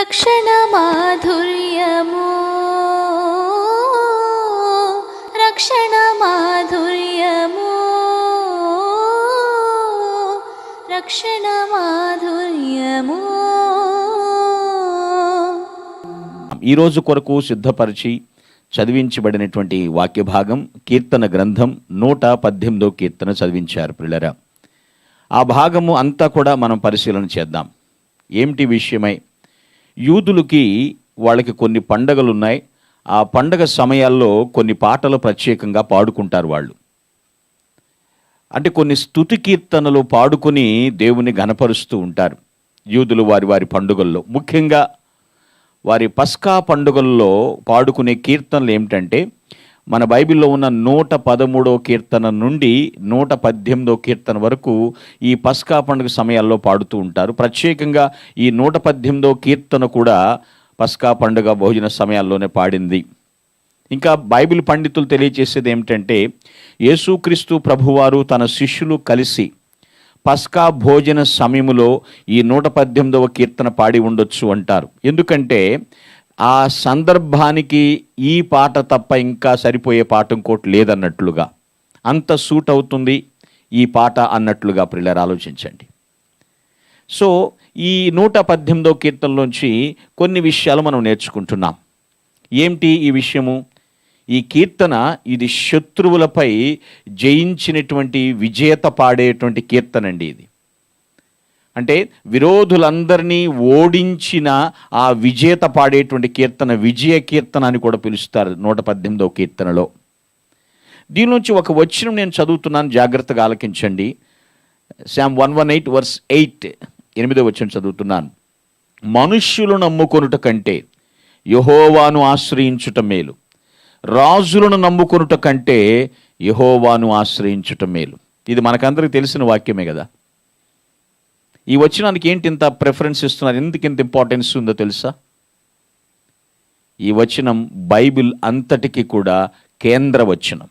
రక్షణ మాధుర్యము. రక్షణ మాధుర్యము. రక్షణ మాధుర్యము. ఈరోజు కొరకు సిద్ధపరిచి చదివించబడినటువంటి వాక్య భాగం కీర్తన గ్రంథం నూట పద్దెనిమిదో కీర్తన చదివించారు పిల్లరా ఆ భాగము అంతా కూడా మనం పరిశీలన చేద్దాం. ఏమిటి విషయమై? యూదులకి వాళ్ళకి కొన్ని పండగలు ఉన్నాయి ఆ పండగ సమయాల్లో కొన్ని పాటలు ప్రత్యేకంగా పాడుకుంటారు వాళ్ళు. అంటే కొన్ని స్తుతి కీర్తనలు పాడుకొని దేవుని గనపరుస్తూ ఉంటారు యూదులు వారి వారి పండుగల్లో. ముఖ్యంగా వారి పస్కా పండుగల్లో పాడుకునే కీర్తనలు ఏమిటంటే మన బైబిల్లో ఉన్న నూట పదమూడో కీర్తన నుండి నూట పద్దెనిమిదో కీర్తన వరకు ఈ పస్కా పండుగ సమయాల్లో పాడుతూ ఉంటారు. ప్రత్యేకంగా ఈ నూట పద్దెనిమిదో కీర్తన కూడా పస్కా పండుగ భోజన సమయాల్లోనే పాడింది. ఇంకా బైబిల్ పండితులు తెలియజేసేది ఏమిటంటే యేసుక్రీస్తు ప్రభువారు తన శిష్యులు కలిసి పస్కా భోజన సమయములో ఈ నూట పద్దెనిమిదవ కీర్తన పాడి ఉండొచ్చు అంటారు. ఎందుకంటే ఆ సందర్భానికి ఈ పాట తప్ప ఇంకా సరిపోయే పాట ఇంకోటి లేదన్నట్లుగా అంత సూట్ అవుతుంది ఈ పాట అన్నట్లుగా ప్రిల్లర్ ఆలోచించండి. సో ఈ నూట పద్దెనిమిదో కీర్తనలోంచి కొన్ని విషయాలు మనం నేర్చుకుంటున్నాం. ఏమిటి ఈ విషయము? ఈ కీర్తన ఇది శత్రువులపై జయించినటువంటి విజేత పాడేటువంటి కీర్తన అండి ఇది. అంటే విరోధులందరినీ ఓడించిన ఆ విజేత పాడేటువంటి కీర్తన విజయ కీర్తన అని కూడా పిలుస్తారు నూట పద్దెనిమిదవ కీర్తనలో. దీని నుంచి ఒక వచనం నేను చదువుతున్నాను జాగ్రత్తగా ఆలకించండి. Psalm one one eight verse eight ఎనిమిదో వచనం చదువుతున్నాను. మనుష్యులు నమ్ముకొనుట కంటే యహోవాను ఆశ్రయించుట మేలు. రాజులను నమ్ముకొనుట కంటే యహోవాను ఆశ్రయించుట మేలు. ఇది మనకందరికి తెలిసిన వాక్యమే కదా. ఈ వచనానికి ఏంటి ఇంత ప్రిఫరెన్స్ ఇస్తున్నారు? ఎందుకు ఇంత ఇంపార్టెన్స్ ఉందో తెలుసా? ఈ వచనం బైబిల్ అంతటికి కూడా కేంద్ర వచనం.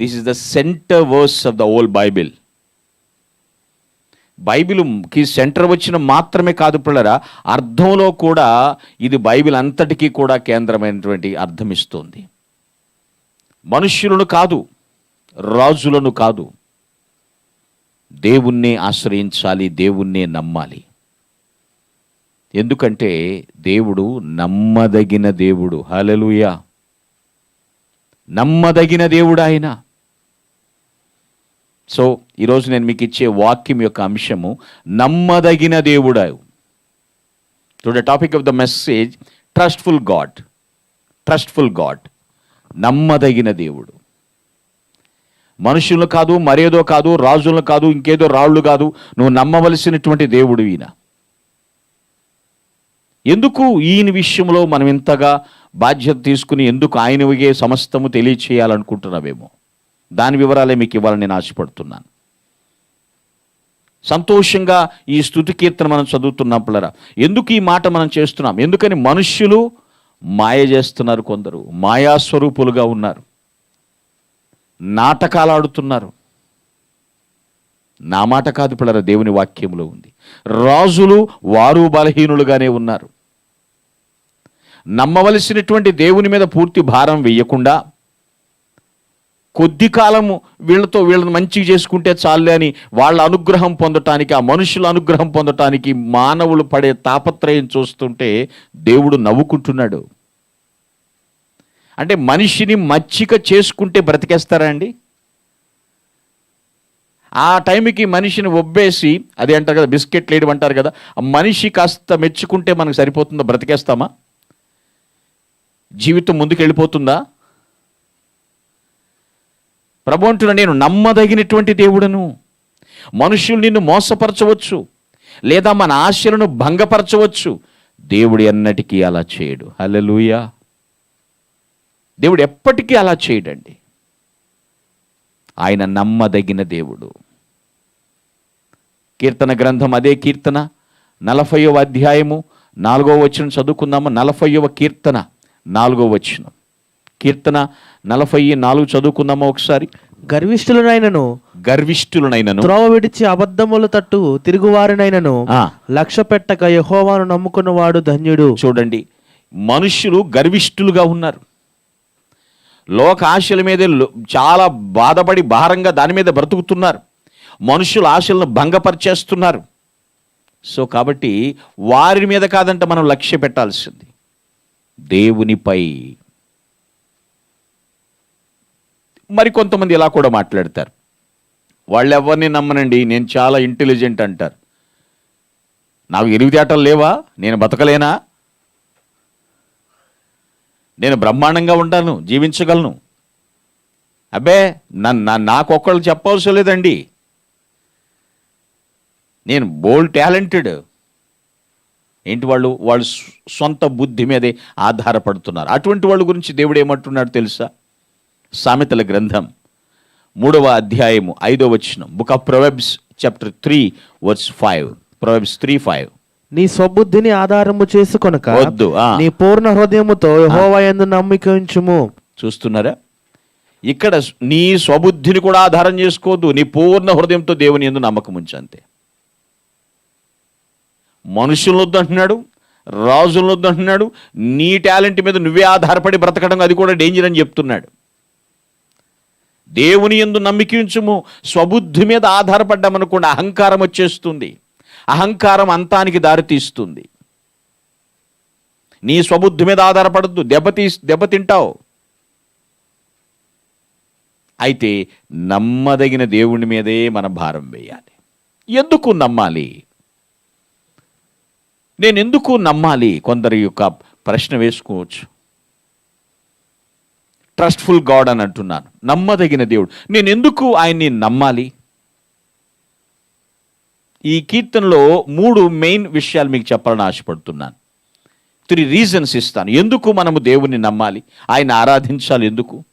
This is the centre verse of the whole Bible బైబిల్కి centre వచ్చిన మాత్రమే కాదు పిల్లరా అర్థంలో కూడా ఇది బైబిల్ అంతటికీ కూడా కేంద్రమైనటువంటి అర్థం ఇస్తుంది. మనుష్యులను కాదు రాజులను కాదు దేవుణ్ణే ఆశ్రయించాలి దేవుణ్ణే నమ్మాలి. ఎందుకంటే దేవుడు నమ్మదగిన దేవుడు. హలలుయా నమ్మదగిన దేవుడు ఆయన. సో ఈరోజు నేను మీకు ఇచ్చే వాక్యం యొక్క అంశము నమ్మదగిన దేవుడు. To the topic of the message trustful God. Trustful God. నమ్మదగిన దేవుడు. మనుషులను కాదు మరేదో కాదు రాజులను కాదు ఇంకేదో రాళ్ళు కాదు. నువ్వు నమ్మవలసినటువంటి దేవుడు ఈయన. ఎందుకు ఈయన విషయంలో మనం ఇంతగా బాధ్యత తీసుకుని ఎందుకు ఆయనవిగే సమస్తము తెలియచేయాలనుకుంటున్నావేమో? దాని వివరాలే మీకు ఇవ్వాలని నేను ఆశపడుతున్నాను. సంతోషంగా ఈ స్థుతి కీర్తన మనం చదువుతున్నప్పుడరా ఎందుకు ఈ మాట మనం చేస్తున్నాం? ఎందుకని మనుష్యులు మాయ చేస్తున్నారు కొందరు. మాయాస్వరూపులుగా ఉన్నారు. నాటకాలు ఆడుతున్నారు. నా మాట కాదు పిల్లర దేవుని వాక్యంలో ఉంది. రాజులు వారు బలహీనులుగానే ఉన్నారు. నమ్మవలసినటువంటి దేవుని మీద పూర్తి భారం వేయకుండా కొద్ది కాలము వీళ్ళతో వీళ్ళని మంచిగా చేసుకుంటే చాలే అని వాళ్ళ అనుగ్రహం పొందటానికి ఆ మనుషుల అనుగ్రహం పొందటానికి మానవులు పడే తాపత్రయం చూస్తుంటే దేవుడు నవ్వుకుంటున్నాడు. అంటే మనిషిని మచ్చిక చేసుకుంటే బ్రతికేస్తారా అండి? ఆ టైంకి మనిషిని ఒబ్బేసి అదే అంటారు కదా బిస్కెట్ లేడు అంటారు కదా ఆ మనిషి కాస్త మెచ్చుకుంటే మనకు సరిపోతుందా? బ్రతికేస్తామా? జీవితం ముందుకు వెళ్ళిపోతుందా ప్రభు అంటున్నా నేను నమ్మదగినటువంటి దేవుడను. మనుషులు నిన్ను మోసపరచవచ్చు లేదా మన ఆశలను భంగపరచవచ్చు. దేవుడు ఎన్నటికీ అలా చేయడు. హలో దేవుడు ఎప్పటికీ అలా చేయడండి. ఆయన నమ్మదగిన దేవుడు. కీర్తన గ్రంథం అదే కీర్తన. నలభైవ అధ్యాయము నాలుగవ వచనం చదువుకుందాము. నలభైవ కీర్తన నాలుగవ వచనం. కీర్తన నలభై నాలుగు చదువుకుందామా ఒకసారి. గర్విష్ఠులనైనను గర్విష్ఠులనైనను. త్రోవ విడిచి అబద్ధముల తట్టు తిరుగువారినైనను ఆ, లక్ష్య పెట్టక యహోవాను నమ్ముకున్నవాడు ధన్యుడు. చూడండి మనుష్యులు గర్విష్ఠులుగా ఉన్నారు. లోక ఆశల మీదే చాలా బాధపడి భారంగా దాని మీద బ్రతుకుతున్నారు. మనుషుల ఆశలను భంగపరిచేస్తున్నారు. సో కాబట్టి వారి మీద కాదంట మనం లక్ష్య పెట్టాల్సింది. దేవునిపై. మరి కొంతమంది ఇలా కూడా మాట్లాడతారు. వాళ్ళు ఎవరిని నమ్మనండి? నేను చాలా ఇంటెలిజెంట్ అంటారు. నాకు ఎరివితేటలు లేవా? నేను బతకలేనా? నేను బ్రహ్మాండంగా ఉంటాను జీవించగలను. అబ్బే నన్ను నాకొక్కళ్ళు చెప్పవలసిన లేదండి. నేను బోల్డ్ టాలెంటెడ్. ఏంటి వాళ్ళు? వాళ్ళు సొంత బుద్ధి మీదే ఆధారపడుతున్నారు. అటువంటి వాళ్ళ గురించి దేవుడు ఏమంటున్నాడు తెలుసా? సామెతల గ్రంథం మూడవ అధ్యాయము ఐదవ వచనం. Book of Proverbs chapter three verse five. Proverbs three five. నీ స్వబుద్ధిని ఆధారము చేసుకొనక వద్దు. నీ పూర్ణ హృదయముతో యహోవా యందు నమ్మికించుము చూస్తున్నారా? ఇక్కడ నీ స్వబుద్ధిని కూడా ఆధారం చేసుకోవద్దు నీ పూర్ణ హృదయంతో దేవుని ఎందు నమ్మకం ఉంచు అంతే అంటున్నాడు రాజులను వద్దు అంటున్నాడు నీ టాలెంట్ మీద నువ్వే ఆధారపడి బ్రతకడం అది కూడా డేంజర్ అని చెప్తున్నాడు. దేవుని ఎందు నమ్మికించుము స్వబుద్ధి మీద ఆధారపడ్డామనుకోండి అహంకారం వచ్చేస్తుంది. అహంకారం అంతానికి దారితీస్తుంది. నీ స్వబుద్ధి మీద ఆధారపడద్దు. దెబ్బతీ దెబ్బతింటావు అయితే నమ్మదగిన దేవుని మీదే మన భారం వేయాలి. ఎందుకు నమ్మాలి? నేను ఎందుకు నమ్మాలి? కొందరి యొక్క ప్రశ్న వేసుకోవచ్చు. ట్రస్ట్ఫుల్ గాడ్ అని అంటున్నాను. నమ్మదగిన దేవుడు. నేను ఎందుకు ఆయన్ని నమ్మాలి? ఈ కీర్తనలో మూడు మెయిన్ విషయాలు మీకు చెప్పాలని ఆశపడుతున్నాను. త్రీ రీజన్స్ ఇస్తాను. ఎందుకు మనము దేవుని నమ్మాలి? ఆయన ఆరాధించాలి ఎందుకు?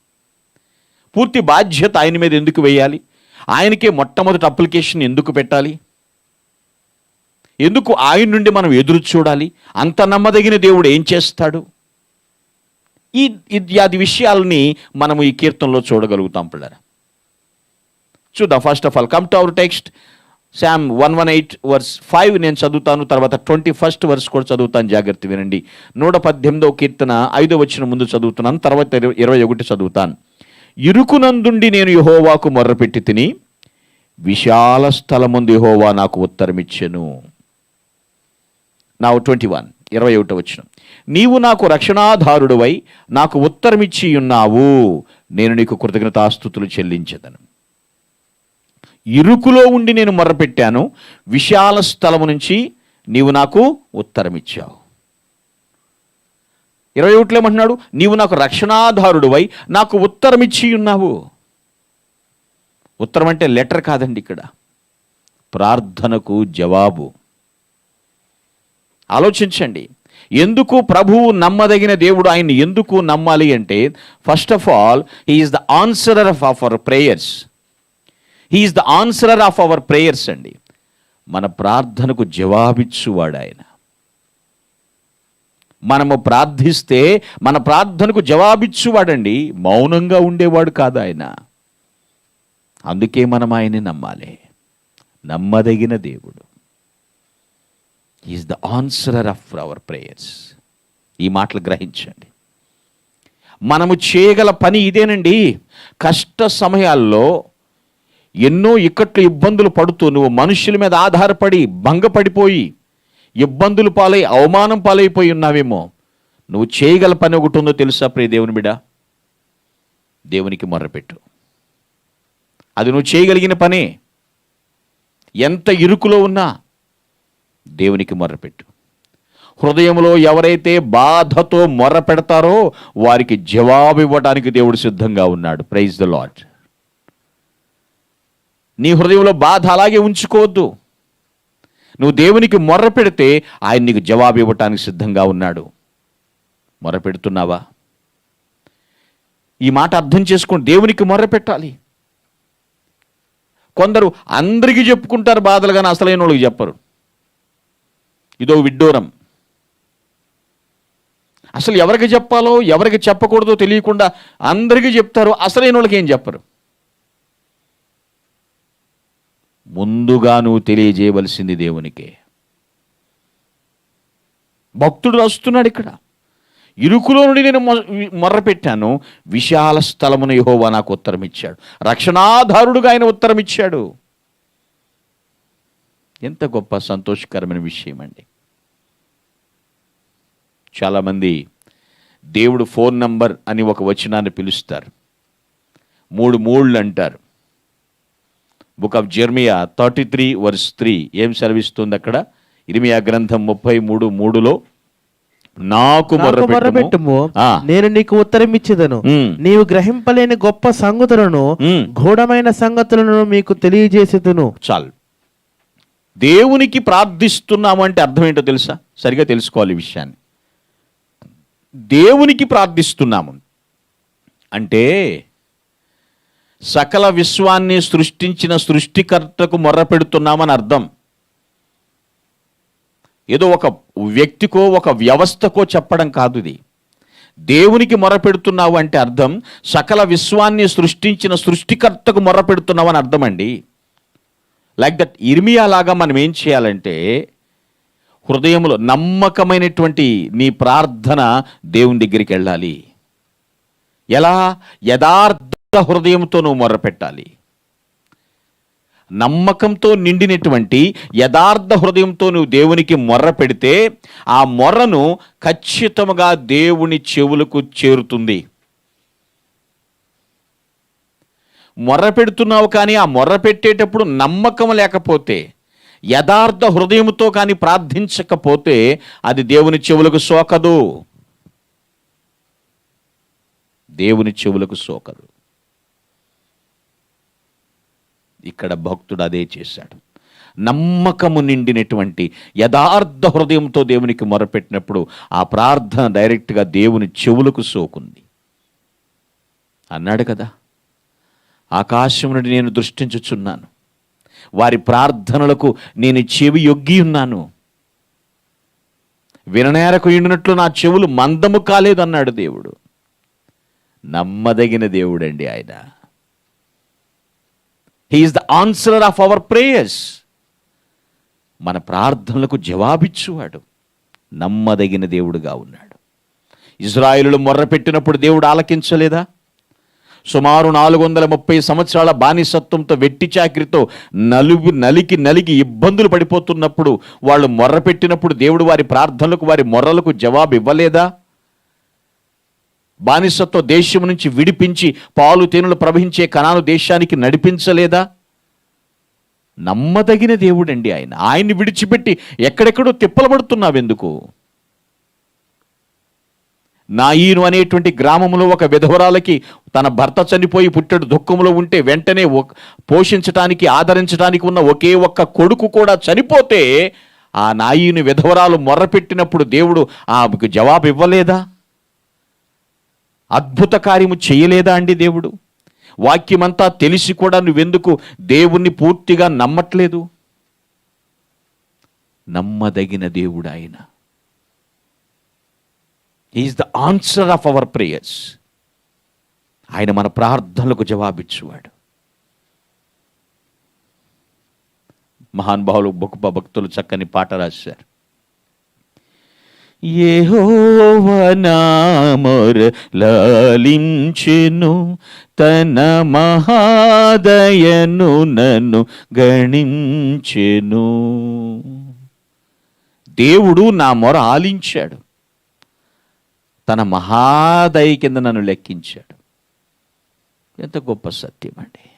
పూర్తి బాధ్యత ఆయన మీద ఎందుకు వేయాలి? ఆయనకే మొట్టమొదటి అప్లికేషన్ ఎందుకు పెట్టాలి? ఎందుకు ఆయన నుండి మనం ఎదురు చూడాలి? అంత నమ్మదగిన దేవుడు ఏం చేస్తాడు? ఈ ఇత్యాది విషయాలని మనము ఈ కీర్తనలో చూడగలుగుతాం పిల్లరా. చూద్దాం first of all. Come to our text. Psalm one one eight verse five నేను చదువుతాను తర్వాత ట్వంటీ ఫస్ట్ వర్స్ కూడా చదువుతాను. జాగ్రత్త వినండి. నూట పద్దెనిమిదవ కీర్తన ఐదో వచ్చిన ముందు చదువుతున్నాను తర్వాత ఇరవై- ఒకటి చదువుతాను. ఇరుకునందుండి నేను యహోవాకు మొర్రపెట్టి తిని విశాల స్థలముందు యహోవా నాకు ఉత్తరమిచ్చెను. నా ట్వంటీ వన్ ఇరవై ఒకటి వచ్చిన నీవు నాకు రక్షణాధారుడువై నాకు ఉత్తరమిచ్చి ఉన్నావు నేను నీకు కృతజ్ఞతాస్థుతులు చెల్లించదను. ఇరుకులో ఉండి నేను మొర్రపెట్టాను. విశాల స్థలము నుంచి నీవు నాకు ఉత్తరమిచ్చావు. ఇరవై ఒకటిలో ఏమంటున్నాడు? నీవు నాకు రక్షణాధారుడువై నాకు ఉత్తరమిచ్చి ఉన్నావు. ఉత్తరం అంటే లెటర్ కాదండి ఇక్కడ. ప్రార్థనకు జవాబు. ఆలోచించండి. ఎందుకు ప్రభువు నమ్మదగిన దేవుడు ఆయన్ని ఎందుకు నమ్మాలి అంటే first of all he is the answerer of our prayers he is the answerer of our prayers అండి. మన ప్రార్థనకు జవాబిచ్చువాడు ఆయన. మనము ప్రార్థిస్తే మన ప్రార్థనకు జవాబిచ్చువాడండి మౌనంగా ఉండేవాడు కాదు ఆయన. అందుకే మనం ఆయన్ని నమ్మాలి. నమ్మదగిన దేవుడు. Is the answerer of our prayers ఈ మాటలు గ్రహించండి. మనము చేయగల పని ఇదేనండి. కష్ట సమయాల్లో ఎన్నో ఇక్కట్లు ఇబ్బందులు పడుతూ నువ్వు మనుషుల మీద ఆధారపడి భంగపడిపోయి ఇబ్బందులు పాలై అవమానం పాలైపోయి ఉన్నావేమో. నువ్వు చేయగల పని ఒకటి ఉందో తెలుసా ప్రియ దేవుని బిడ? దేవునికి మొర్రపెట్టు. అది నువ్వు చేయగలిగిన పనే. ఎంత ఇరుకులో ఉన్నా దేవునికి మొర్రపెట్టు. హృదయంలో ఎవరైతే బాధతో మొర్ర పెడతారో వారికి జవాబు ఇవ్వడానికి దేవుడు సిద్ధంగా ఉన్నాడు. ప్రైజ్ ద లాడ్ నీ హృదయంలో బాధ అలాగే ఉంచుకోవద్దు. నువ్వు దేవునికి మొర్ర పెడితే ఆయన నీకు జవాబు ఇవ్వటానికి సిద్ధంగా ఉన్నాడు. మొర్ర పెడుతున్నావా? ఈ మాట అర్థం చేసుకొని దేవునికి మొర్ర పెట్టాలి. కొందరు అందరికీ చెప్పుకుంటారు బాధలు కానీ అసలైన వాళ్ళకి చెప్పరు. ఇదో విడ్డూరం. అసలు ఎవరికి చెప్పాలో ఎవరికి చెప్పకూడదో తెలియకుండా అందరికీ చెప్తారు అసలైన వాళ్ళకి ఏం చెప్పరు. ముందుగా నువ్వు తెలియజేయవలసింది దేవునికే. భక్తుడు వస్తున్నాడు ఇక్కడ. ఇరుకులో నుండి నేను మొర్రపెట్టాను. విశాల స్థలమున యహోవా నాకు ఉత్తరం ఇచ్చాడు రక్షణాధారుడుగా ఆయన ఉత్తరం ఇచ్చాడు ఎంత గొప్ప సంతోషకరమైన విషయం అండి. చాలామంది దేవుడు ఫోన్ నంబర్ అని ఒక వచనాన్ని పిలుస్తారు. మూడు మూళ్ళు అంటారు. Book of Jeremiah thirty three verse three ఏం సెలవిస్తుంది అక్కడ? ఇరిమియా గ్రంథం ముప్పై మూడు మూడులో నాకు మొర్రపెట్టుము నేను నీకు ఉత్తరం ఇచ్చేదను. నీవు గ్రహింపలేని గొప్ప సంగతులను. గూఢమైన సంగతులను మీకు తెలియజేసేదును. చాలు. దేవునికి ప్రార్థిస్తున్నాము అంటే అర్థం ఏంటో తెలుసా? సరిగా తెలుసుకోవాలి ఈ విషయాన్ని. దేవునికి ప్రార్థిస్తున్నాము అంటే సకల విశ్వాన్ని సృష్టించిన సృష్టికర్తకు మొర్ర పెడుతున్నామని అర్థం. ఏదో ఒక వ్యక్తికో ఒక వ్యవస్థకో చెప్పడం కాదు ఇది. దేవునికి మొరపెడుతున్నావు అంటే అర్థం సకల విశ్వాన్ని సృష్టించిన సృష్టికర్తకు మొరపెడుతున్నావు అని అర్థం అండి లైక్ దట్ ఇర్మియా లాగా మనం ఏం చేయాలంటే హృదయంలో నమ్మకమైనటువంటి నీ ప్రార్థన దేవుని దగ్గరికి వెళ్ళాలి. ఎలా? యథార్థ హృదయంతో నువ్వు మొర్రపెట్టాలి. నమ్మకంతో నిండినటువంటి యథార్థ హృదయంతో నువ్వు దేవునికి మొర్ర పెడితే ఆ మొర్రను ఖచ్చితముగా దేవుని చెవులకు చేరుతుంది. మొర్ర పెడుతున్నావు కానీ ఆ మొర్ర పెట్టేటప్పుడు నమ్మకం లేకపోతే యథార్థ హృదయంతో కానీ ప్రార్థించకపోతే అది దేవుని చెవులకు సోకదు. దేవుని చెవులకు సోకదు. ఇక్కడ భక్తుడు అదే చేశాడు. నమ్మకము నిండినటువంటి యథార్థ హృదయంతో దేవునికి మొరపెట్టినప్పుడు ఆ ప్రార్థన డైరెక్ట్గా దేవుని చెవులకు సోకుంది. అన్నాడు కదా ఆకాశం నుండి నేను దృష్టించుచున్నాను. వారి ప్రార్థనలకు నేను చెవి యొగ్గి ఉన్నాను. విననేరకు ఇండినట్లు నా చెవులు మందము కాలేదన్నాడు దేవుడు. నమ్మదగిన దేవుడండి ఆయన. He is the answerer of our prayers మన ప్రార్థనలకు జవాబిచ్చువాడు. నమ్మదగిన దేవుడుగా ఉన్నాడు. ఇజ్రాయిలు మొర్రపెట్టినప్పుడు దేవుడు ఆలకించలేదా? సుమారు నాలుగు వందల ముప్పై సంవత్సరాల బానిసత్వంతో వెట్టి చాకిరితో నలుగు నలికి నలిగి ఇబ్బందులు పడిపోతున్నప్పుడు వాళ్ళు మొర్రపెట్టినప్పుడు దేవుడు వారి ప్రార్థనలకు వారి మొర్రలకు జవాబు ఇవ్వలేదా బానిసత్వ దేశం నుంచి విడిపించి పాలు తేనెలు ప్రవహించే కణాను దేశానికి నడిపించలేదా? నమ్మదగిన దేవుడండి ఆయన. ఆయన్ని విడిచిపెట్టి ఎక్కడెక్కడో తిప్పలబడుతున్నావెందుకు? నాయీను అనేటువంటి గ్రామంలో ఒక విధవరాలకి తన భర్త చనిపోయి పుట్టడు. దుఃఖంలో ఉంటే వెంటనే పోషించటానికి ఆదరించడానికి ఉన్న ఒకే ఒక్క కొడుకు కూడా చనిపోతే ఆ నాయీని విధవరాలు మొర్రపెట్టినప్పుడు దేవుడు ఆమెకు జవాబు ఇవ్వలేదా అద్భుత కార్యము చేయలేదా అండి దేవుడు? వాక్యమంతా తెలిసి కూడా నువ్వెందుకు దేవుణ్ణి పూర్తిగా నమ్మట్లేదు? నమ్మదగిన దేవుడు ఆయన. Is the answer of our prayers ఆయన మన ప్రార్థనలకు జవాబిచ్చువాడు. మహానుభావులు గొప్ప భక్తులు చక్కని పాట రాశారు. ఏహోవనామర్ లాలించెను తన మహాదయను నన్ను గణించెను. దేవుడు నా మొర ఆలించాడు. తన మహాదయ కింద నన్ను లెక్కించాడు. ఎంత గొప్ప సత్యం అండి.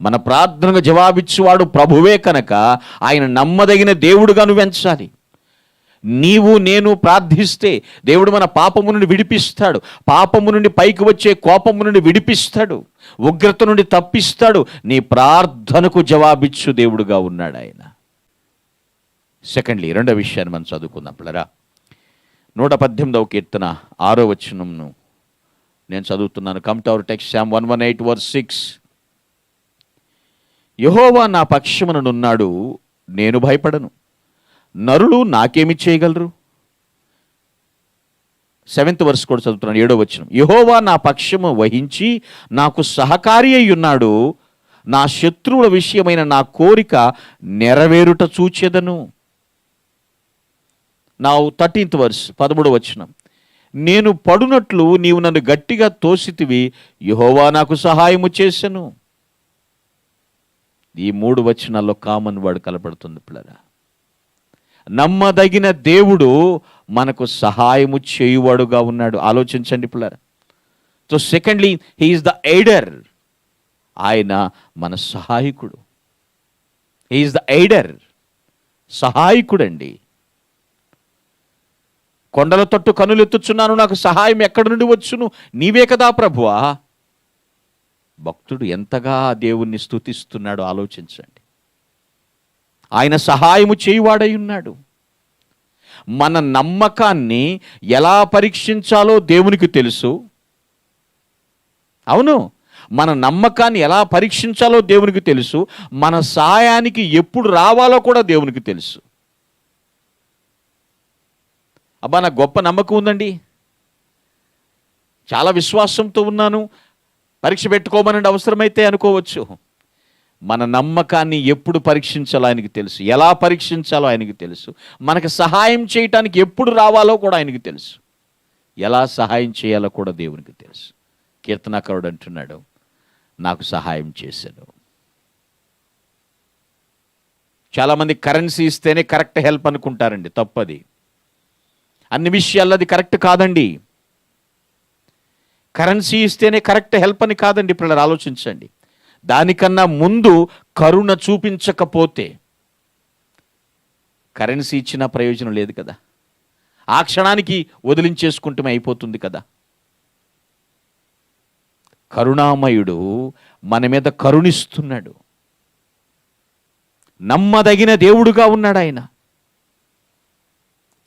మన ప్రార్థనకు జవాబిచ్చేవాడు ప్రభువే కనుక ఆయన నమ్మదగిన దేవుడుగా నువ్వు ఎంచాలి. నీవు నేను ప్రార్థిస్తే దేవుడు మన పాపము నుండి విడిపిస్తాడు. పాపము నుండి పైకి వచ్చే కోపము నుండి విడిపిస్తాడు. ఉగ్రత నుండి తప్పిస్తాడు. నీ ప్రార్థనకు జవాబిచ్చు దేవుడుగా ఉన్నాడు ఆయన. సెకండ్లీ రెండో విషయాన్ని మనం చదువుకుందాం పిల్లరా. నూట పద్దెనిమిదవ కీర్తన ఆరో వచనంను నేను చదువుతున్నాను. Come to our psalm one one eight verse six యహోవా నా పక్షముననున్నాడు నేను భయపడను. నరులు నాకేమి చేయగలరు? సెవెంత్ వర్స్ కూడా చదువుతున్నాను ఏడో వచ్చిన యహోవా నా పక్షము వహించి నాకు సహకారి అయి ఉన్నాడు నా శత్రువుల విషయమైన నా కోరిక నెరవేరుట చూచెదను. నా థర్టీన్త్ వర్స్ పదమూడవ వచనం. నేను పడునట్లు నీవు నన్ను గట్టిగా తోసితివి యహోవా నాకు సహాయము చేసెను. ఈ మూడు వచనాల్లో కామన్ వర్డ్ కలపడుతుంది పిల్లరా. నమ్మదగిన దేవుడు మనకు సహాయము చేయువాడుగా ఉన్నాడు. ఆలోచించండి పిల్లరా so secondly he is the aider ఆయన మన సహాయకుడు. హీఈస్ ద ఎయిడర్ సహాయకుడండి. కొండల తట్టు కనులెత్తుచున్నాను నాకు సహాయం ఎక్కడి నుండి వచ్చును? నీవే కదా ప్రభువా? భక్తుడు ఎంతగా దేవుణ్ణి స్తుతిస్తున్నాడో ఆలోచించండి. ఆయన సహాయము చేయువాడై ఉన్నాడు. మన నమ్మకాన్ని ఎలా పరీక్షించాలో దేవునికి తెలుసు. అవును మన నమ్మకాన్ని ఎలా పరీక్షించాలో దేవునికి తెలుసు. మన సహాయానికి ఎప్పుడు రావాలో కూడా దేవునికి తెలుసు. అబ్బా నాకు గొప్ప నమ్మకం ఉందండి. చాలా విశ్వాసంతో ఉన్నాను. పరీక్ష పెట్టుకోమనండి అవసరమైతే అనుకోవచ్చు. మన నమ్మకాన్ని ఎప్పుడు పరీక్షించాలో ఆయనకి తెలుసు. ఎలా పరీక్షించాలో ఆయనకి తెలుసు. మనకు సహాయం చేయటానికి ఎప్పుడు రావాలో కూడా ఆయనకి తెలుసు. ఎలా సహాయం చేయాలో కూడా దేవునికి తెలుసు. కీర్తనాకారుడు అంటున్నాడు నాకు సహాయం చేశాడు చాలామంది కరెన్సీ ఇస్తేనే కరెక్ట్ హెల్ప్ అనుకుంటారండి తప్పది. అన్ని విషయాల్లో అది కరెక్ట్ కాదండి. కరెన్సీ ఇస్తేనే కరెక్ట్ హెల్ప్ అని కాదండి ఇప్పుడు ఆలోచించండి. దానికన్నా ముందు కరుణ చూపించకపోతే కరెన్సీ ఇచ్చిన ప్రయోజనం లేదు కదా. ఆ క్షణానికి వదిలించేసుకుంటే అయిపోతుంది కదా. కరుణామయుడు మన మీద కరుణిస్తున్నాడు. నమ్మదగిన దేవుడుగా ఉన్నాడు ఆయన.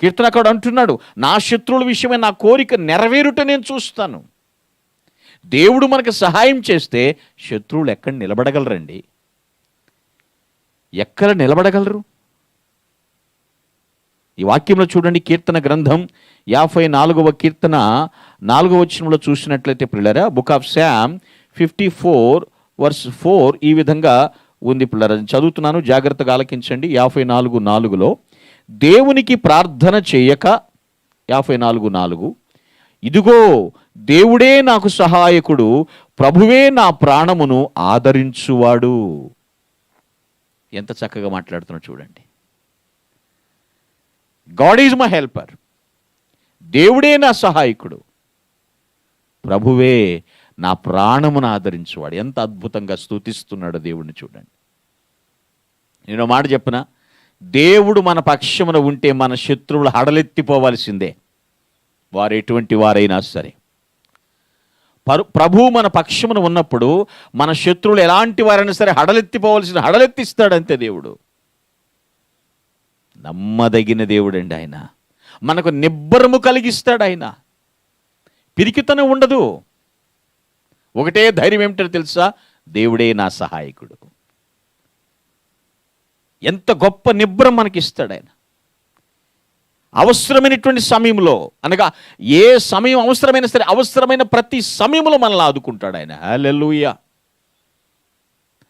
కీర్తనకాడు అంటున్నాడు నా శత్రువుల విషయమే నా కోరిక నెరవేరుట నేను చూస్తాను. దేవుడు మనకు సహాయం చేస్తే శత్రువులు ఎక్కడ నిలబడగలరండి? ఎక్కడ నిలబడగలరు? ఈ వాక్యంలో చూడండి కీర్తన గ్రంథం యాభై నాలుగవ కీర్తన నాలుగవ వచనంలో చూసినట్లయితే పిల్లరా book of psalm fifty four verse four ఈ విధంగా ఉంది పిల్లరా. చదువుతున్నాను జాగ్రత్తగా ఆలకించండి. యాభై నాలుగు నాలుగులో దేవునికి ప్రార్థన చేయక యాభై నాలుగు నాలుగు ఇదిగో దేవుడే నాకు సహాయకుడు ప్రభువే నా ప్రాణమును ఆదరించువాడు. ఎంత చక్కగా మాట్లాడుతున్నా చూడండి. God is my helper. దేవుడే నా సహాయకుడు. ప్రభువే నా ప్రాణమును ఆదరించువాడు. ఎంత అద్భుతంగా స్తుతిస్తున్నాడు దేవుడిని చూడండి. నేను మాట చెప్పిన? దేవుడు మన పక్షమున ఉంటే మన శత్రువులు హడలెత్తిపోవలసిందే. వారు ఎటువంటి వారైనా సరే. పరు ప్రభు మన పక్షమున ఉన్నప్పుడు మన శత్రువులు ఎలాంటి వారైనా సరే హడలెత్తిపోవలసిన హడలెత్తిస్తాడంతే దేవుడు. నమ్మదగిన దేవుడండి ఆయన. మనకు నిబ్బరము కలిగిస్తాడు ఆయన. పిరికితనం ఉండదు. ఒకటే ధైర్యం ఏమిటో తెలుసా? దేవుడే నా సహాయకుడు. ఎంత గొప్ప నిబ్బరం మనకిస్తాడు ఆయన. అవసరమైనటువంటి సమయంలో అనగా ఏ సమయం అవసరమైనా సరే అవసరమైన ప్రతి సమయంలో మనల్ని ఆదుకుంటాడు ఆయన. హల్లెలూయా.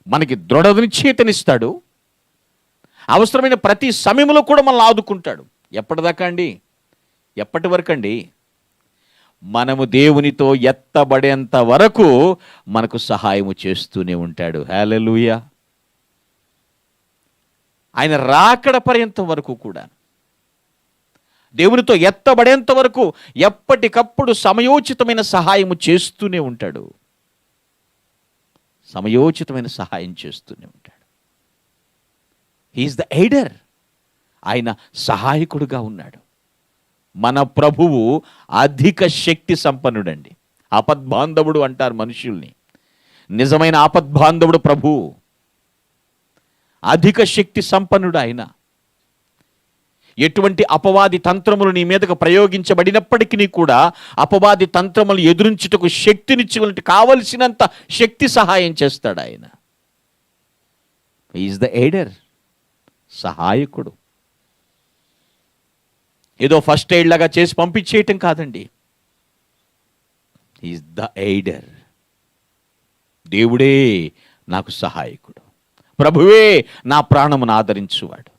మనకి దృఢ నిశ్చేతనిస్తాడు అవసరమైన ప్రతి సమయంలో కూడా మనల్ని ఆదుకుంటాడు. ఎప్పటిదాకా అండి? ఎప్పటి వరకు అండి? మనము దేవునితో ఎత్తబడేంత వరకు మనకు సహాయము చేస్తూనే ఉంటాడు. హేలలుయ ఆయన రాకడ పర్యంతం వరకు కూడా దేవునితో ఎత్తబడేంత వరకు ఎప్పటికప్పుడు సమయోచితమైన సహాయము చేస్తూనే ఉంటాడు. సమయోచితమైన సహాయం చేస్తూనే ఉంటాడు. హీఈస్ ద ఎయిడర్ ఆయన సహాయకుడుగా ఉన్నాడు. మన ప్రభువు అధిక శక్తి సంపన్నుడండి. ఆపద్బాంధవుడు అంటారు మనుషుల్ని. నిజమైన ఆపద్బాంధవుడు ప్రభువు. అధిక శక్తి సంపన్నుడు ఆయన. ఎటువంటి అపవాది తంత్రములు నీ మీదకు ప్రయోగించబడినప్పటికీ కూడా అపవాది తంత్రములు ఎదురించుటకు శక్తినిచ్చుకున్నట్టు కావలసినంత శక్తి సహాయం చేస్తాడు ఆయన. ఈజ్ ద ఎయిడర్ సహాయకుడు. ఏదో ఫస్ట్ ఎయిడ్ లాగా చేసి పంపించేయటం కాదండి. ఈజ్ ద ఎయిడర్ దేవుడే నాకు సహాయకుడు. ప్రభువే నా ప్రాణమును ఆదరించువాడు.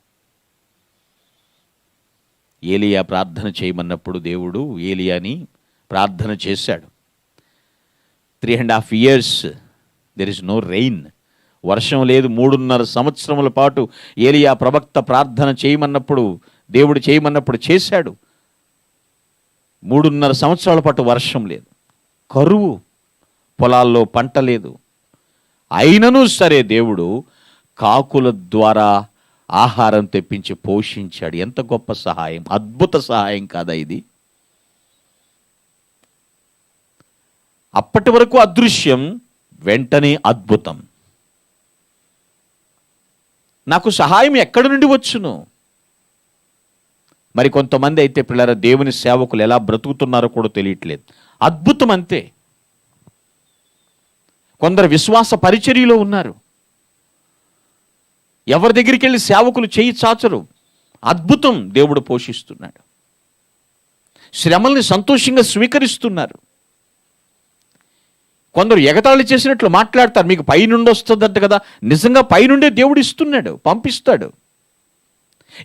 ఏలియా ప్రార్థన చేయమన్నప్పుడు దేవుడు ఏలియాని ప్రార్థన చేశాడు. Three and half years there is no rain వర్షం లేదు మూడున్నర సంవత్సరముల పాటు ఏలియా ప్రవక్త ప్రార్థన చేయమన్నప్పుడు దేవుడు చేయమన్నప్పుడు చేశాడు. మూడున్నర సంవత్సరాల పాటు వర్షం లేదు. కరువు పొలాల్లో పంట లేదు. అయినను సరే దేవుడు కాకుల ద్వారా ఆహారం తెప్పించి పోషించాడు. ఎంత గొప్ప సహాయం అద్భుత సహాయం కాదా ఇది? అప్పటి వరకు అదృశ్యం వెంటనే అద్భుతం. నాకు సహాయం ఎక్కడి నుండి వచ్చును? మరి కొంతమంది అయితే పిల్లల దేవుని సేవకులు ఎలా బ్రతుకుతున్నారో కూడా తెలియట్లేదు. అద్భుతం అంతే. కొందరు విశ్వాస పరిచర్యలో ఉన్నారు. ఎవరి దగ్గరికి వెళ్ళి సేవకులు చేయి చాచరు. అద్భుతం దేవుడు పోషిస్తున్నాడు. శ్రమల్ని సంతోషంగా స్వీకరిస్తున్నారు. కొందరు ఎగతాళి చేసినట్లు మాట్లాడతారు. మీకు పైనుండి వస్తుందంట కదా. నిజంగా పైనుండే దేవుడు ఇస్తున్నాడు పంపిస్తాడు.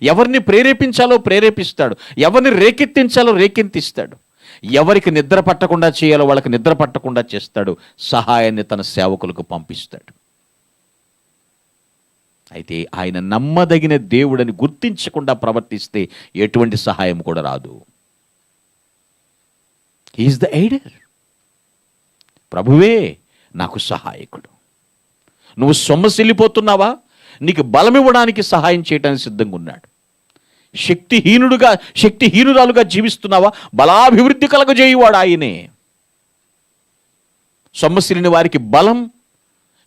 ఎవరిని ప్రేరేపించాలో ప్రేరేపిస్తాడు. ఎవరిని రేకెత్తించాలో రేకెత్తిస్తాడు. ఎవరికి నిద్ర పట్టకుండా చేయాలో వాళ్ళకి నిద్ర పట్టకుండా చేస్తాడు. సహాయాన్ని తన సేవకులకు పంపిస్తాడు. అయితే ఆయన నమ్మదగిన దేవుడని గుర్తించకుండా ప్రవర్తిస్తే ఎటువంటి సహాయం కూడా రాదు. ఈజ్ ద ఎయిడర్ ప్రభువే నాకు సహాయకుడు. నువ్వు సొమ్మసిల్లిపోతున్నావా? నీకు బలం ఇవ్వడానికి సహాయం చేయడానికి సిద్ధంగా ఉన్నాడు. శక్తిహీనుడుగా శక్తిహీనురాలుగా జీవిస్తున్నావా? బలాభివృద్ధి కలగజేయువాడు ఆయనే. సొమ్మసిలిని వారికి బలం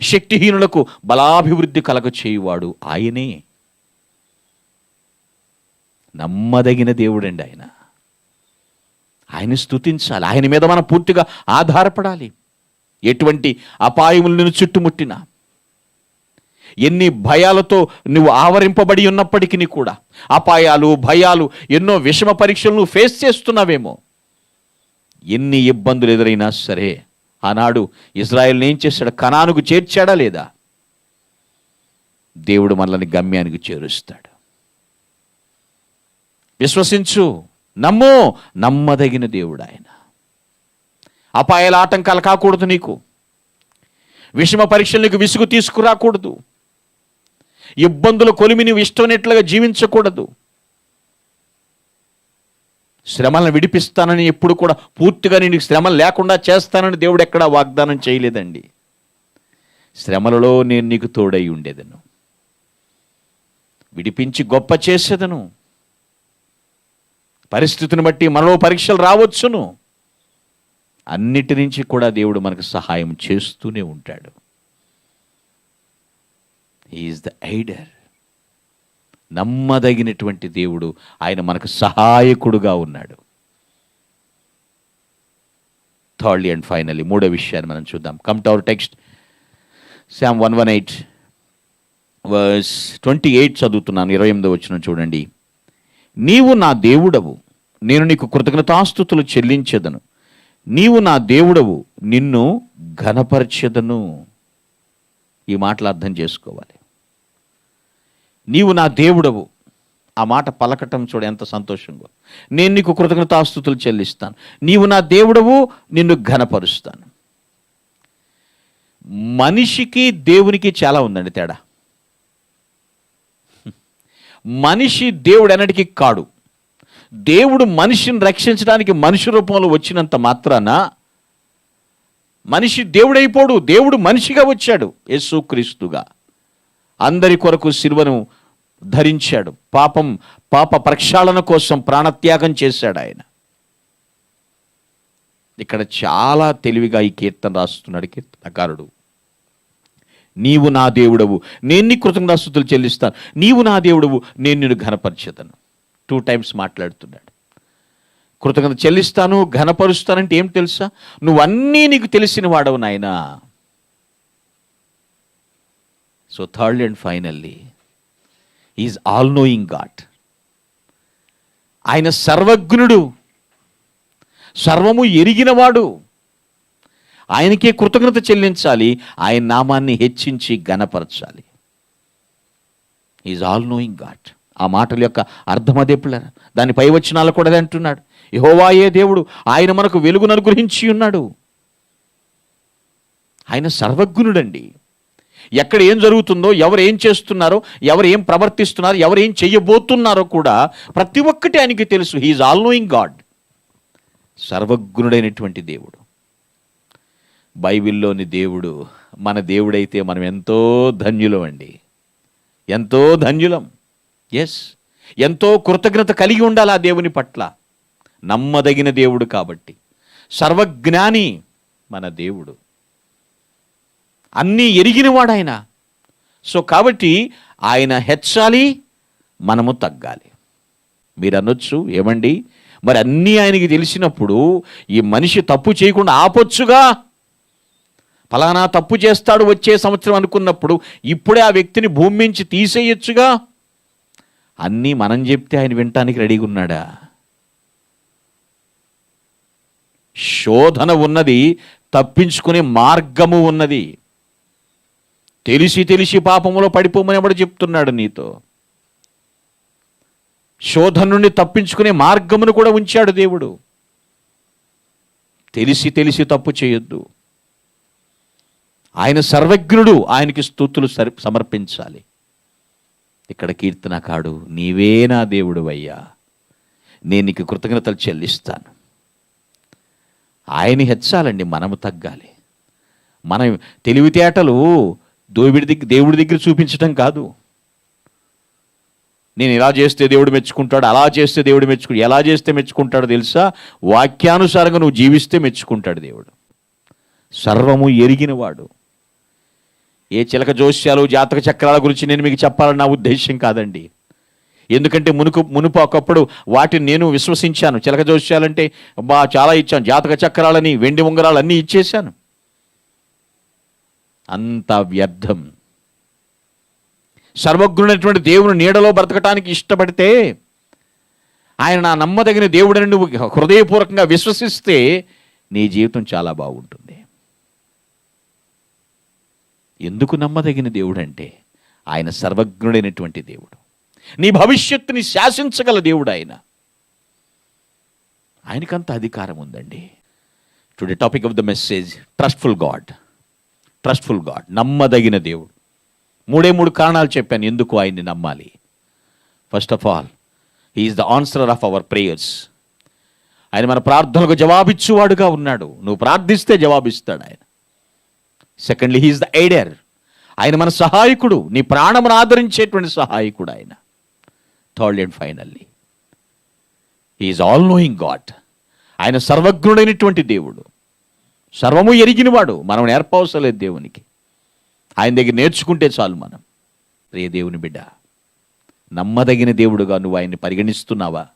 శక్తిహీనులకు బలాభివృద్ధి కలగచేయువాడు ఆయనే. నమ్మదగిన దేవుడండి ఆయన. ఆయన స్థుతించాలి ఆయన మీద మనం పూర్తిగా ఆధారపడాలి. ఎటువంటి అపాయములు నిన్ను చుట్టుముట్టినా. ఎన్ని భయాలతో నువ్వు ఆవరింపబడి ఉన్నప్పటికీ కూడా అపాయాలు భయాలు ఎన్నో విషమ పరీక్షలు నువ్వు ఫేస్ చేస్తున్నావేమో. ఎన్ని ఇబ్బందులు ఎదురైనా సరే ఆనాడు ఇజ్రాయెల్ని ఏం చేశాడు? కనానుకు చేర్చాడా లేదా? దేవుడు మనల్ని గమ్యానికి చేరుస్తాడు. విశ్వసించు నమ్ము నమ్మదగిన దేవుడు ఆయన. అపాయాల ఆటంకాలు కాకూడదు నీకు. విషమ పరీక్షలు నీకు విసుగు తీసుకురాకూడదు. ఇబ్బందుల కొలిమి నువ్వు ఇష్టమైనట్లుగా జీవించకూడదు. శ్రమలను విడిపిస్తానని ఎప్పుడు కూడా పూర్తిగా నేను శ్రమలు లేకుండా చేస్తానని దేవుడు ఎక్కడా వాగ్దానం చేయలేదండి. శ్రమలలో నేను నీకు తోడై ఉండేదను. విడిపించి గొప్ప చేసేదను. పరిస్థితిని బట్టి మనలో పరీక్షలు రావచ్చును. అన్నిటి నుంచి కూడా దేవుడు మనకు సహాయం చేస్తూనే ఉంటాడు. ఈజ్ ద ఐడర్ నమ్మదగినటువంటి దేవుడు ఆయన మనకు సహాయకుడుగా ఉన్నాడు. థర్డ్లీ అండ్ ఫైనల్లీ మూడో విషయాన్ని మనం చూద్దాం. Come to our text. Psalm one one eight verse twenty eight చదువుతున్నాను ఇరవై ఎనిమిదో వచ్చిన చూడండి. నీవు నా దేవుడవు నేను నీకు కృతజ్ఞతాస్థుతులు చెల్లించదను. నీవు నా దేవుడవు నిన్ను ఘనపరచెదను. ఈ మాటలు అర్థం చేసుకోవాలి. నీవు నా దేవుడవు. ఆ మాట పలకటం చూడ ఎంత సంతోషంగా. నేను నీకు కృతజ్ఞతాస్థుతులు చెల్లిస్తాను. నీవు నా దేవుడవు నిన్ను ఘనపరుస్తాను. మనిషికి దేవునికి చాలా ఉందండి తేడా. మనిషి దేవుడు ఎన్నటికీ కాడు. దేవుడు మనిషిని రక్షించడానికి మనిషి రూపంలో వచ్చినంత మాత్రాన మనిషి దేవుడైపోడు. దేవుడు మనిషిగా వచ్చాడు. యేసుక్రీస్తుగా. అందరి కొరకు శిలువను ధరించాడు. పాపం పాప ప్రక్షాళన కోసం ప్రాణత్యాగం చేశాడు ఆయన. ఇక్కడ చాలా తెలివిగా ఈ కీర్తన రాస్తున్నాడు కీర్తనకారుడు. నీవు నా దేవుడవు నేను నీ కృతజ్ఞతాస్తుతులు చెల్లిస్తాను. నీవు నా దేవుడవు నేను నిన్ను ఘనపరిచేదను. టూ టైమ్స్ మాట్లాడుతున్నాడు. కృతజ్ఞత చెల్లిస్తాను ఘనపరుస్తానంటే ఏం తెలుసా? నువ్వన్నీ నీకు తెలిసిన వాడవు నాయనా. So third and finally is all knowing God ఆయన సర్వజ్ఞుడు. సర్వము ఎరిగినవాడు. ఆయనకే కృతజ్ఞత చెల్లించాలి. ఆయన నామాన్ని హెచ్చించి గణపరచాలి ఈజ్ ఆల్ నోయింగ్ గాడ్ ఆ మాటల యొక్క అర్థం అదే పిల్లరా. దాని పై కూడా అదే అంటున్నాడు. యహోవాయే దేవుడు? ఆయన మనకు వెలుగును అనుగ్రహించి ఉన్నాడు. ఆయన సర్వజ్ఞుడండి. ఎక్కడ ఏం జరుగుతుందో ఎవరు ఏం చేస్తున్నారో ఎవరు ఏం ప్రవర్తిస్తున్నారో ఎవరు ఏం చేయబోతున్నారో కూడా ప్రతి ఒక్కటి ఆయనకి తెలుసు. హీఈ్ ఆల్ నోయింగ్ గాడ్ సర్వజ్ఞుడైనటువంటి దేవుడు. బైబిల్లోని దేవుడు మన దేవుడైతే మనం ఎంతో ధన్యులం అండి ఎంతో ధన్యులం. ఎస్ ఎంతో కృతజ్ఞత కలిగి ఉండాలి ఆ దేవుని పట్ల. నమ్మదగిన దేవుడు కాబట్టి. సర్వజ్ఞాని మన దేవుడు. అన్నీ ఎరిగినవాడు ఆయన సో కాబట్టి ఆయన హెచ్చాలి మనము తగ్గాలి. మీరు అనొచ్చు ఏమండి? మరి అన్నీ ఆయనకి తెలిసినప్పుడు ఈ మనిషి తప్పు చేయకుండా ఆపొచ్చుగా? ఫలానా తప్పు చేస్తాడు వచ్చే సంవత్సరం అనుకున్నప్పుడు ఇప్పుడే ఆ వ్యక్తిని భూమి నుంచి తీసేయొచ్చుగా? అన్నీ మనం చెప్తే ఆయన వినటానికి రెడీగా ఉన్నాడా? శోధన ఉన్నది తప్పించుకునే మార్గము ఉన్నది. తెలిసి తెలిసి పాపములో పడిపోమని ఎవడు చెప్తున్నాడు నీతో? శోధన నుండి తప్పించుకునే మార్గమును కూడా ఉంచాడు దేవుడు. తెలిసి తెలిసి తప్పు చేయొద్దు. ఆయన సర్వజ్ఞుడు ఆయనకి స్థుతులు సమర్పించాలి. ఇక్కడ కీర్తనకాడు నీవే నా దేవుడు అయ్యా నేను నీకు కృతజ్ఞతలు చెల్లిస్తాను. ఆయన హెచ్చాలండి మనము తగ్గాలి. మన తెలివితేటలు దోవిడి దగ్గర దేవుడి దగ్గర చూపించటం కాదు. నేను ఇలా చేస్తే దేవుడు మెచ్చుకుంటాడు అలా చేస్తే దేవుడు మెచ్చుకు ఎలా చేస్తే మెచ్చుకుంటాడో తెలుసా? వాక్యానుసారంగా నువ్వు జీవిస్తే మెచ్చుకుంటాడు దేవుడు. సర్వము ఎరిగినవాడు. ఏ చిలక జోస్యాలు జాతక చక్రాల గురించి నేను మీకు చెప్పాలని నా ఉద్దేశం కాదండి. ఎందుకంటే మునుకు మునుపు ఒకప్పుడు వాటిని నేను విశ్వసించాను. చిలక జోస్యాలంటే బా చాలా ఇచ్చాను. జాతక చక్రాలని వెండి ఉంగరాలు అన్నీ ఇచ్చేశాను. అంత వ్యర్థం. సర్వజ్ఞుడైనటువంటి దేవుని నీడలో బ్రతకటానికి ఇష్టపడితే ఆయన నా నమ్మదగిన దేవుడని నువ్వు హృదయపూర్వకంగా విశ్వసిస్తే నీ జీవితం చాలా బాగుంటుంది. ఎందుకు నమ్మదగిన దేవుడు అంటే ఆయన సర్వజ్ఞుడైనటువంటి దేవుడు. నీ భవిష్యత్తుని శాసించగల దేవుడు ఆయన. ఆయనకంత అధికారం ఉందండి. Today topic of the message trustful God trustful God నమ్మదగిన దేవుడు. మూడే మూడు కారణాలు చెప్పాను ఎందుకు ఆయన్ని నమ్మాలి. First of all he is the answerer of our prayers ఆయన మన ప్రార్థనలకు జవాబిచ్చువాడుగా ఉన్నాడు. నువ్వు ప్రార్థిస్తే జవాబిస్తాడు ఆయన. సెకండ్లీ హీఈస్ ద ఎయిడర్ ఆయన మన సహాయకుడు. నీ ప్రాణమును ఆదరించేటువంటి సహాయకుడు ఆయన. Third and finally is all knowing God ఆయన సర్వజ్ఞుడైనటువంటి దేవుడు. సర్వము ఎరిగినవాడు. మనం నేర్పవసలేదు దేవునికి. ఆయన దగ్గర నేర్చుకుంటే చాలు మనం. ప్రియ దేవుని బిడ్డ నమ్మదగిన దేవుడుగా నువ్వు ఆయన్ని పరిగణిస్తున్నావా?